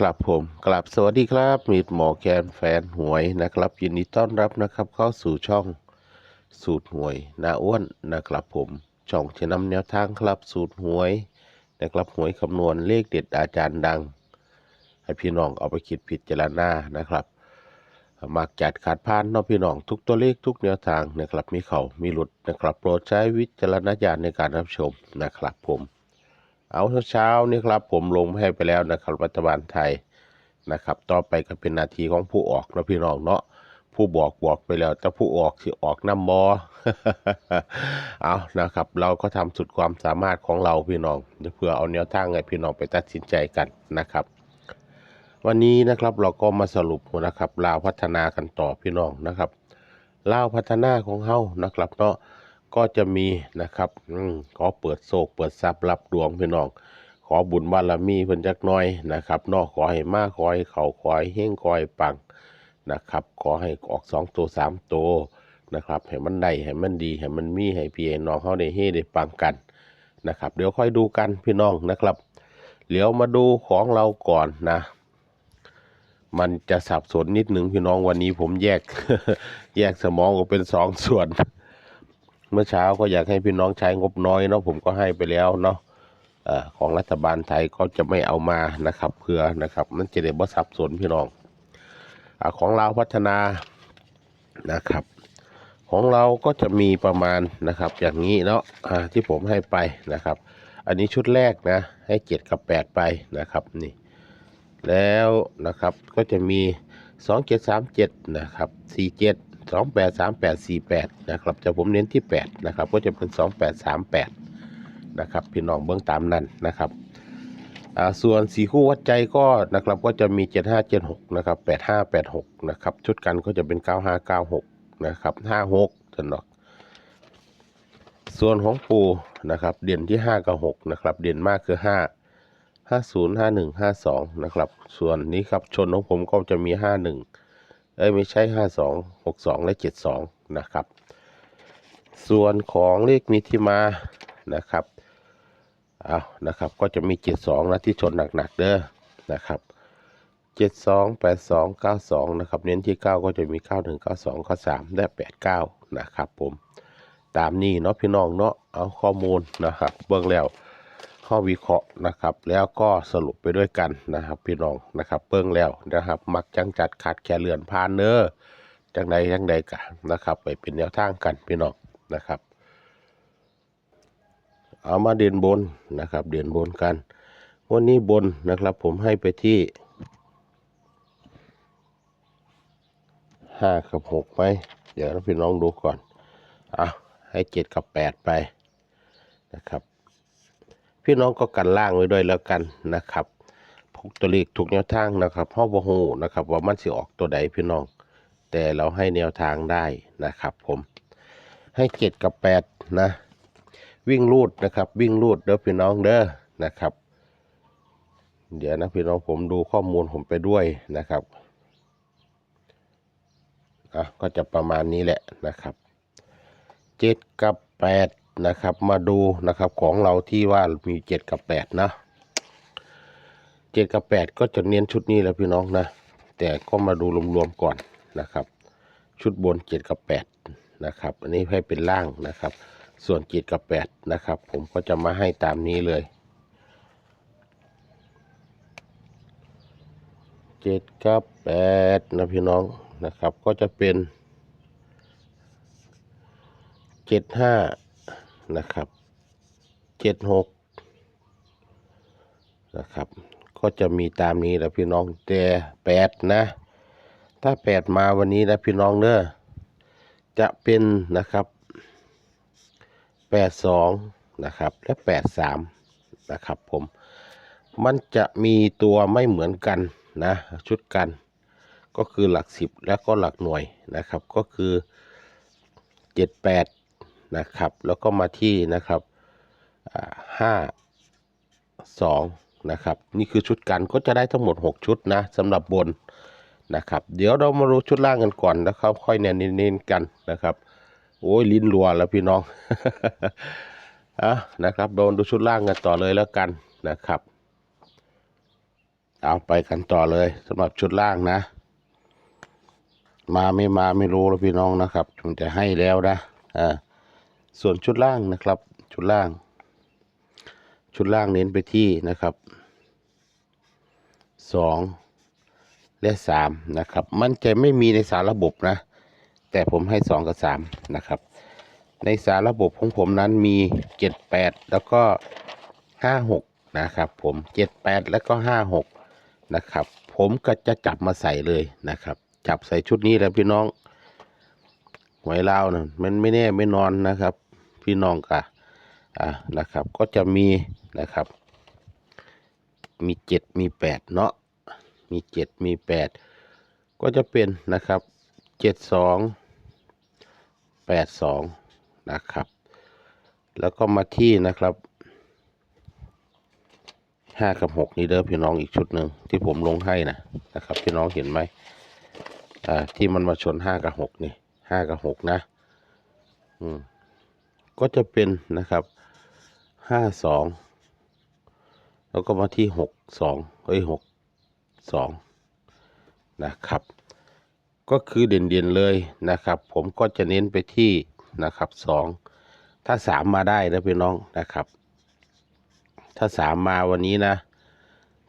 ครับผมกลับสวัสดีครับมีดหมอแกนแฟนหวยนะครับ ยินดีต้อนรับนะครับ เข้าสู่ช่องสูตรหวยนาอ้วนนะครับผมช่องจะนำแนวทางครับสูตรหวยนะครับหวยคำนวณเลขเด็ดอาจารย์ดัง ให้พี่น้องเอาไปคิดพิดจารณานะครับมักจัดขาดพานนาะพี่น้องทุกตัวเลขทุกแนวทางนะครับมีเขามีหลุดนะครับ โปรดใช้วิจารณญาณในการรับชมนะครับผม เอาเช้าๆนี่ครับผมลงให้ไปแล้วนะครับรัฐบาลไทยนะครับ ต่อไปก็เป็นนาทีของผู้ออกนะพี่น้องเนาะผู้บอกบอกไปแล้วแต่ผู้ออกที่ออกน้ำบอเอานะครับ เราก็ทำสุดความสามารถของเราพี่น้องเพื่อเอาแนวทางให้พี่น้องไปตัดสินใจกันนะครับ วันนี้นะครับเราก็มาสรุปนะครับลาวพัฒนากันต่อพี่น้องนะครับลาวพัฒนาของเฮานะครับเนาะ ก็จะมีนะครับอขอเปิดโศกเปิดทรัพย์รับดวงพี่น้อง ขอบุญบารมีเพิ่นจักน่อยนะครับนอกขอให้มาขอให้เขาขอให้เฮงขอให้ปังนะครับ ขอให้ออกสองตัวสามตัวนะครับให้มันได้ให้มันดีให้มันมีให้พี่น้องเขาได้เฮได้ปังกันนะครับ เดี๋ยวค่อยดูกันพี่น้องนะครับเดี๋ยวมาดูของเราก่อนนะ มันจะสับสนนิดหนึ่งพี่น้องวันนี้ผมแยก แยกสมองออกเป็นสองส่วน เมื่อเช้าก็อยากให้พี่น้องใช้งบน้อยเนาะผมก็ให้ไปแล้วเนาะของรัฐบาลไทยก็จะไม่เอามานะครับเพื่อนะครับมันจะได้บ่สับสนพี่น้องอของเราพัฒนานะครับ ของเราก็จะมีประมาณนะครับ อย่างนี้เนาะอ่าที่ผมให้ไปนะครับ อันนี้ชุดแรกนะ ให้เจ็ดกับแปดไปนะครับนี่แล้วนะครับก็จะมีสองเจ็ดสามเจ็ดนะครับสี่เจ็ด สองแปดสามแปดสี่แปดนะครับจะผมเน้นที่แปดนะครับ ก็จะเป็นสองแปดสามแปดนะครับพี่น้องเบื้องตามนั้นนะครับอ่าส่วนสีคู่วัดใจก็นะครับก็จะมีเจ็ดห้าเจ็ดหกนะครับแปดห้าแปดหกนะครับชุดกันก็จะเป็นเก้าห้าเก้าหกนะครับห้าหกสนอกส่วนของปูนะครับเด่นที่ห้ากับหกนะครับ เด่นมากคือห้าห้าศูนย์ห้าหนึ่งห้าสองนะครับ ส่วนนี้ครับชนของผมก็จะมีห้าหนึ่ง เอ้ยไม่ใช่ห้าสองหกสองและเจ็ดสองนะครับ ส่วนของเลขมีที่มานะครับเอานะครับ ก็จะมีเจ็ดสองนะที่ชนหนักๆเด้อนะครับเจ็ดสองแปดสองเก้าสองนะครับ เน้นที่เก้าก็จะมีเก้าหนึ่งเก้าสองเก้าสามและแปดเก้านะครับผม ตามนี้เนาะพี่น้องเนาะ เอาข้อมูลนะครับ เบื้องแล้ว ข้อวิเคราะห์นะครับ แล้วก็สรุปไปด้วยกันนะครับ พี่น้องนะครับเบิ่งแล้วนะครับ มักจังจัดขาดแค่เลือนผ่านเนอจังใดจังใดกันนะครับ ไปเป็นแนวทางกันพี่น้องนะครับ เอามาเด่นบนนะครับ เด่นบนกัน วันนี้บนนะครับผมให้ไปที่ห้ากับหกไหมเดี๋ยวพี่น้องดูก่อนเอาให้เจ็ดกับแปดไปนะครับ พี่น้องก็กันล่างไว้ด้วยแล้วกันนะครับพกตัวเลขถูกแนวทางนะครับพ่อบ่ฮู้นะครับว่ามันสิออกตัวใดพี่น้อง แต่เราให้แนวทางได้นะครับผมให้เจ็ดกับแปดนะ วิ่งลูดนะครับ วิ่งลูดเด้อพี่น้องเด้อนะครับ เดี๋ยวนะพี่น้องผมดูข้อมูลผมไปด้วยนะครับอะก็จะประมาณนี้แหละนะครับเจ็ดกับแปด นะครับมาดูนะครับของเราที่ว่ามีเจ็ดกับแปดนะเจ็ดกับแปดก็จะเน้นชุดนี้แล้วพี่น้องนะ แต่ก็มาดูรวมๆก่อนนะครับ ชุดบนเจ็ดกับแปดนะครับ อันนี้ให้เป็นล่างนะครับ ส่วนเจ็ดกับแปดนะครับ ผมก็จะมาให้ตามนี้เลยเจ็ดกับแปดนะพี่น้องนะครับ ก็จะเป็นเจ็ดห้า นะครับเจ็ดหกนะครับ ก็จะมีตามนี้แหล้วพี่น้องแต่แปดนะ ถ้าแปดมาวันนี้นะพี่น้องเด้อจะเป็นนะครับแปดสองนะครับและแปดสามนะครับผมมันจะมีตัวไม่เหมือนกันนะชุดกัน ก็คือหลักสิบแล้วก็หลักหน่วยนะครับ ก็คือเจ็ดแปด นะครับ แล้วก็มาที่นะครับห้าสองนะครับ นี่คือชุดกันก็จะได้ทั้งหมด 6 ชุดนะสำหรับบนนะครับ เดี๋ยวเรามารู้ชุดล่างกันก่อนนะครับ ค่อยเน้นๆกันนะครับ โอ้ยลิ้นรัวแล้วพี่น้องอะนะครับโดนดูชุดล่างกันต่อเลยแล้วกันนะครับ เอาไปกันต่อเลยสำหรับชุดล่างนะ มาไม่มาไม่รู้แล้วพี่น้องนะครับผมจะให้แล้วนะอ่า ส่วนชุดล่างนะครับ ชุดล่าง ชุดล่างเน้นไปที่นะครับสองและสามนะครับ มันจะไม่มีในสารระบบนะ แต่ผมให้สองกับสามนะครับ ในสารระบบของผมนั้นมีเจ็ดแปดแล้วก็ห้าหกนะครับ ผมเจ็ดแปดแล้วก็ห้าหกนะครับ ผมก็จะจับมาใส่เลยนะครับ จับใส่ชุดนี้แล้วพี่น้องหวยลาวนะมันไม่แน่ไม่นอนนะครับ พี่น้องกะอ่านะครับก็จะมีนะครับ มีเจ็ดมีแปดเนาะมีเจ็ดมีแปดก็จะเป็นนะครับเจ็ดสองแปดสองนะครับ แล้วก็มาที่นะครับห้ากับหกนี่เด้อพี่น้องอีกชุดหนึ่งที่ผมลงให้นะนะครับ พี่น้องเห็นไหมอ่าที่มันมาชนห้ากับหกนี่ห้ากับหกนะ อืม ก็จะเป็นนะครับห้าสองแล้วก็มาที่หกสองเอ้ยหกสองนะครับ ก็คือเด่นๆเลยนะครับ ผมก็จะเน้นไปที่นะครับสองถ้าสามมาได้นะพี่น้องนะครับ ถ้าสามมาวันนี้นะ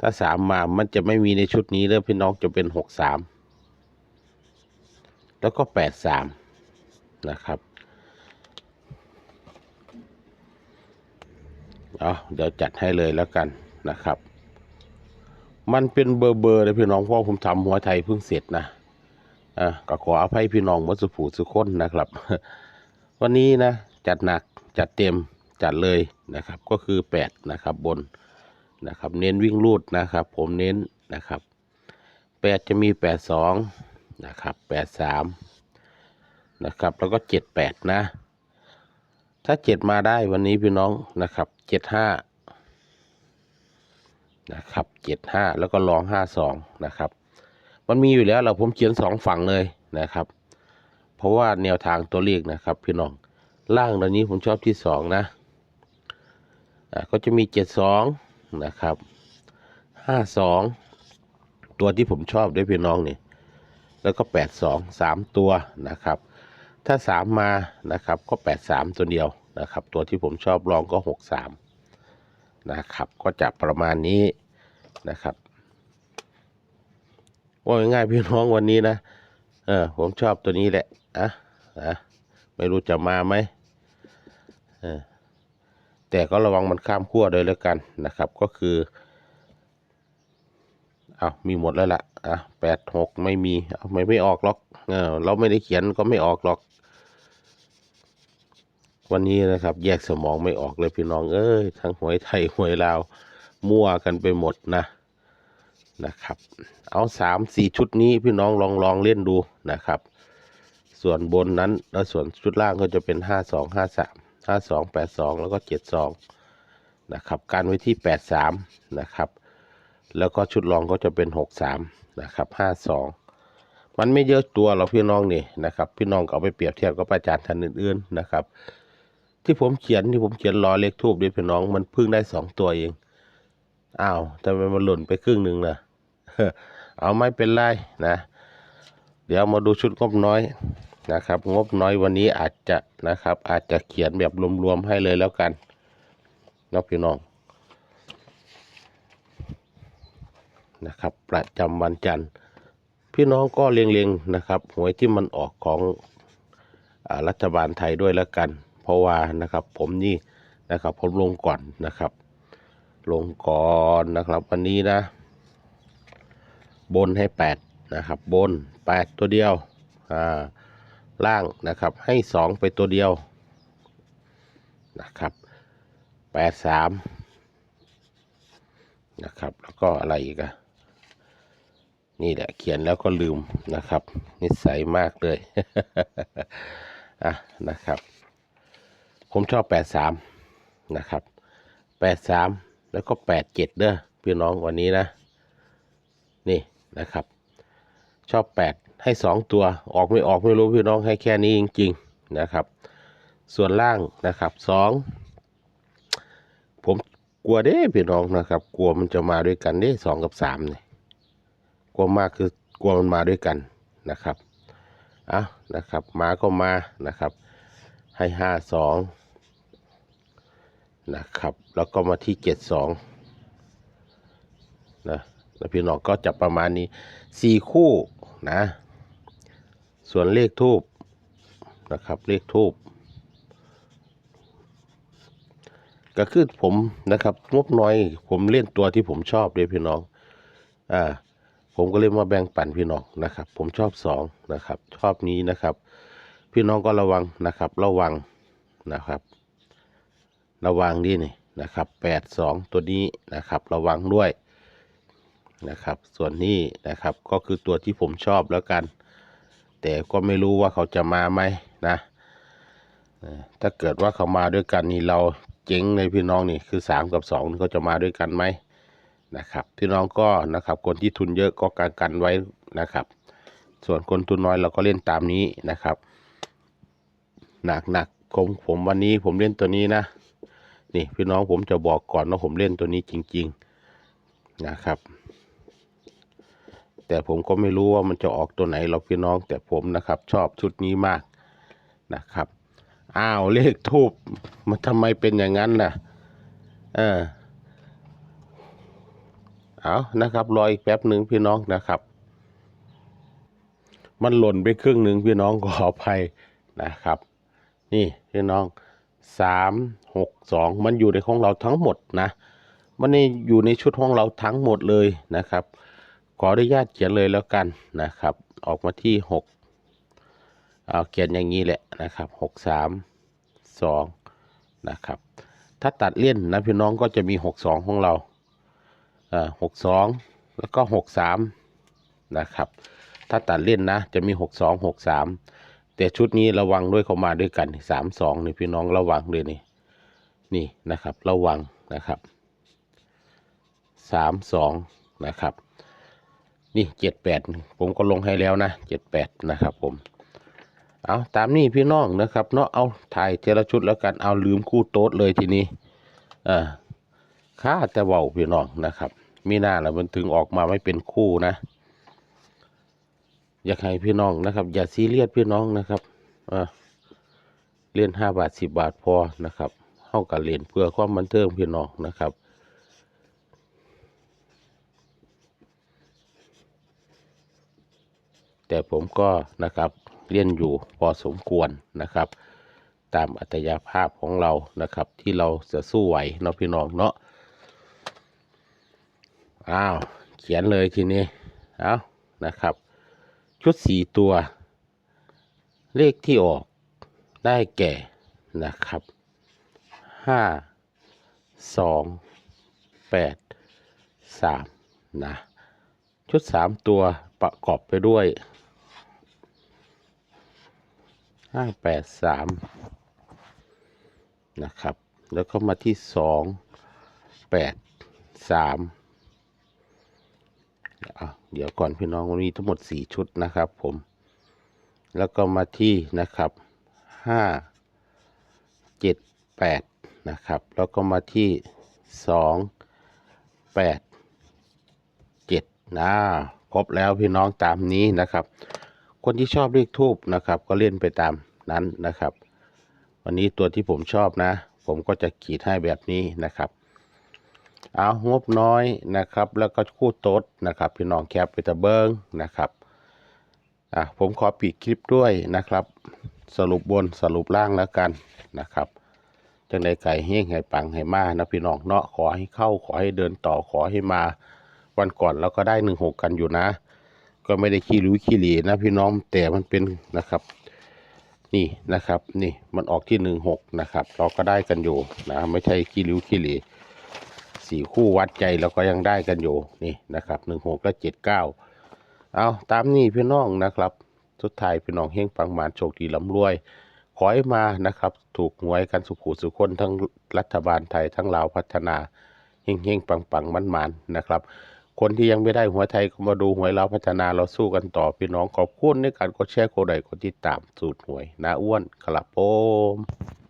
ถ้าสามมามันจะไม่มีในชุดนี้เลยพี่น้องจะเป็นหกสามแล้วก็แปดสามนะครับ เอาเดี๋ยวจัดให้เลยแล้วกันนะครับ มันเป็นเบอร์เบอร์เลยพี่น้องเพราะผมทำหัวไทยเพิ่งเสร็จนะอะก็ขออภัยพี่น้องมัสุผูสุคนนะครับ วันนี้นะจัดหนักจัดเต็มจัดเลยนะครับ ก็คือแปดนะครับบนนะครับ เน้นวิ่งรูดนะครับ ผมเน้นนะครับแปดจะมีแปดสองนะครับแปดสามนะครับ แล้วก็เจ็ดแปดนะ ถ้าเจ็ดมาได้วันนี้พี่น้องนะครับเจ็ดห้านะครับเจ็ดห้าแล้วก็ลองห้าสองนะครับ มันมีอยู่แล้วเราผมเขียนสองฝั่งเลยนะครับ เพราะว่าแนวทางตัวเลขนะครับ พี่น้องล่างตอนนี้ผมชอบที่สองนะก็จะมีเจ็ดสองนะครับห้าสองตัวที่ผมชอบด้วยพี่น้องนี่แล้วก็แปดสองสามตัวนะครับ ถ้าสามมานะครับก็แปดสามตัวเดียวนะครับ ตัวที่ผมชอบลองก็หกสามนะครับ ก็จะประมาณนี้นะครับว่าง่ายพี่น้องวันนี้นะเออผมชอบตัวนี้แหละอะนะไม่รู้จะมาไหมเออแต่ก็ระวังมันข้ามขั้วเลยแล้วกันนะครับ ก็คือ เอามีหมดแล้วล่ะอะแปดหกไม่มีไม่ไม่ออกหรอกเออเราไม่ได้เขียนก็ไม่ออกหรอก วันนี้นะครับ แยกสมองไม่ออกเลยพี่น้องเอ้ยทั้งหวยไทยหวยลาว มั่วกันไปหมดนะนะครับ เอาสามสี่ชุดนี้พี่น้องลองลองเล่นดูนะครับ ส่วนบนนั้นแล้วส่วนชุดล่างก็จะเป็นห้าสองห้าสามห้าสองแปดสองแล้วก็เจ็ดสองนะครับการไว้ที่แปดสามนะครับ แล้วก็ชุดรองก็จะเป็นหกสามนะครับห้าสองมันไม่เยอะตัวหรอกพี่น้องนี่นะครับ พี่น้องก็เอาไปเปรียบเทียบกับอาจารย์ท่านอื่นๆนะครับ ที่ผมเขียนที่ผมเขียนรอเลขทูบด้วยพี่น้องมันพิ่งได้สองตัวเอง อ้าวทำไมมันหล่นไปครึ่งหนึ่งล่ะ เอาไม่เป็นไรนะ เดี๋ยวมาดูชุดงบน้อยนะครับ งบน้อยวันนี้อาจจะนะครับ อาจจะเขียนแบบรวมๆให้เลยแล้วกันนะพี่น้อง นะครับ ประจำวันจันทร์ พี่น้องก็เลียงๆนะครับหวยที่มันออกของอรัฐบาลไทยด้วยแล้วกัน เพราะว่านะครับผมนี่นะครับผมลงก่อนนะครับ ลงก่อนนะครับวันนี้นะ บนให้แปดนะครับ บนแปดตัวเดียวอ่าล่างนะครับให้สองไปตัวเดียวนะครับแปดสามนะครับแล้วก็อะไรอีกอะ นี่แหละเขียนแล้วก็ลืมนะครับ นิสัยมากเลยอะนะครับ ผมชอบแปดสามนะครับแปดสามแล้วก็แปดเจ็ดเด้อพี่น้องวันนี้นะ นี่นะครับ ชอบแปดให้สองตัวออกไม่ออกไม่รู้พี่น้องให้แค่นี้จริง ๆนะครับ ส่วนล่างนะครับสองผมกลัวเด้พี่น้องนะครับ กลัวมันจะมาด้วยกันเด้สองกับสามเนี่ย กลัวมากคือกลัวมันมาด้วยกันนะครับอะนะครับมาก็มานะครับให้ห้าสองนะครับแล้วก็มาที่เจ็ดสองนะแล้วพี่น้องก็จับประมาณนี้สี่คู่นะส่วนเลขทูบนะครับเลขทูบก็คือผมนะครับงบน้อยผมเล่นตัวที่ผมชอบเลยพี่น้องอ่า ผมก็เลยมาแบ่งปันพี่น้องนะครับ ผมชอบสองนะครับ ชอบนี้นะครับ พี่น้องก็ระวังนะครับ ระวังนะครับ ระวังดีนี่นะครับแปดสองตัวนี้นะครับ ระวังด้วยนะครับ ส่วนนี้นะครับก็คือตัวที่ผมชอบแล้วกัน แต่ก็ไม่รู้ว่าเขาจะมาไหมนะถ้าเกิดว่าเขามาด้วยกันนี่เราเจ๊งเลยพี่น้องนี่คือสามกับสองนี่เขาจะมาด้วยกันไหม นะครับพี่น้องก็นะครับคนที่ทุนเยอะก็กันกันไว้นะครับ ส่วนคนทุนน้อยเราก็เล่นตามนี้นะครับ หนักหนักผมผมวันนี้ผมเล่นตัวนี้นะนี่พี่น้องผมจะบอกก่อนว่าผมเล่นตัวนี้จริง ๆนะครับ แต่ผมก็ไม่รู้ว่ามันจะออกตัวไหนหรอกพี่น้องแต่ผมนะครับ ชอบชุดนี้มากนะครับอ้าวเลขทูบมันทำไมเป็นอย่างนั้นน่ะ เออ เอานะครับรออีกแป๊บหนึ่งพี่น้องนะครับ มันหล่นไปครึ่งหนึ่งพี่น้องขออภัยนะครับ นี่พี่น้องสามหกสองมันอยู่ในของเราทั้งหมดนะ มันในอยู่ในชุดของเราทั้งหมดเลยนะครับ ขออนุญาตเขียนเลยแล้วกันนะครับ ออกมาที่หกเอาเขียนอย่างนี้แหละนะครับหกสามสองนะครับ ถ้าตัดเลี่ยนนะพี่น้องก็จะมีหกสองของเรา หกสองแล้วก็หกสามนะครับ ถ้าตัดเล่นนะ จะมีหกสองหกสามแต่ชุดนี้ระวังด้วยเข้ามาด้วยกันสามสองนี่พี่น้องระวังเลยนี่นี่นะครับระวังนะครับสามสองนะครับนี่เจ็ดแปดผมก็ลงให้แล้วนะเจ็ดแปดนะครับผมเอาตามนี้พี่น้องนะครับเนาะเอาถ่ายเจละชุดแล้วกันเอาลืมคู่โต๊ดเลยทีนี้อ่าค่าแต่เบาพี่น้องนะครับ มีหน้าแล้วมันถึงออกมาไม่เป็นคู่นะ อยากให้พี่น้องนะครับ อย่าซีเรียสพี่น้องนะครับอ่าเรียนห้าบาทสิบบาทพอนะครับเข้ากับเรียนเพื่อความบันเทิงพี่น้องนะครับแต่ผมก็นะครับเรียนอยู่พอสมควรนะครับ ตามอัตยาภาพของเรานะครับ ที่เราจะสู้ไหวเนาะพี่น้องเนาะ อ้าว เขียนเลยทีนี้ เอานะครับ ชุดสี่ตัว เลขที่ออกได้แก่นะครับห้าสองแปดสามนะชุดสามตัวประกอบไปด้วยห้าแปดสามนะครับ แล้วก็มาที่สองแปดสาม อะเดี๋ยวก่อนพี่น้องวันนี้ทั้งหมดสี่ชุดนะครับ ผม แล้วก็มาที่นะครับห้าเจ็ดแปดนะครับ แล้วก็มาที่สองแปดเจ็ดนะครบแล้วพี่น้องตามนี้นะครับ คนที่ชอบเลขทูบนะครับ ก็เล่นไปตามนั้นนะครับ วันนี้ตัวที่ผมชอบนะ ผมก็จะขีดให้แบบนี้นะครับ เอางบน้อยนะครับ แล้วก็คู่โต๊ดนะครับ พี่น้องแคปไปตะเบิงนะครับอะผมขอปิดคลิปด้วยนะครับ สรุปบนสรุปล่างแล้วกันนะครับจังใดไก่เฮงให้ปังให้มานะพี่น้องเนาะขอให้เข้าขอให้เดินต่อขอให้มาวันก่อนเราก็ได้หนึ่งหกกันอยู่นะ ก็ไม่ได้ขี้รู้ขี้หลีนะพี่น้องแต่มันเป็นนะครับ นี่นะครับ นี่มันออกที่หนึ่งหกนะครับ เราก็ได้กันอยู่นะ ไม่ใช่ขี้ริ้วขี้หลี สี่คู่วัดใจเราก็ยังได้กันอยู่นี่นะครับหนึ่งหกและเจ็ดเก้าเอาตามนี้พี่น้องนะครับสุดท้ายพี่น้องเฮงปังหมานโชคดีลำรวย ขอให้มานะครับ ถูกหวยกันสุขุสุขคนทั้งรัฐบาลไทยทั้งลาวพัฒนาเฮงเฮงปังปังมันมันนะครับ คนที่ยังไม่ได้หวยไทยก็มาดูหวยเราพัฒนาเราสู้กันต่อพี่น้องขอบคุณในการกดแชร์กดไลค์กดติดตามสูตรหวยนาอ้วนครับผม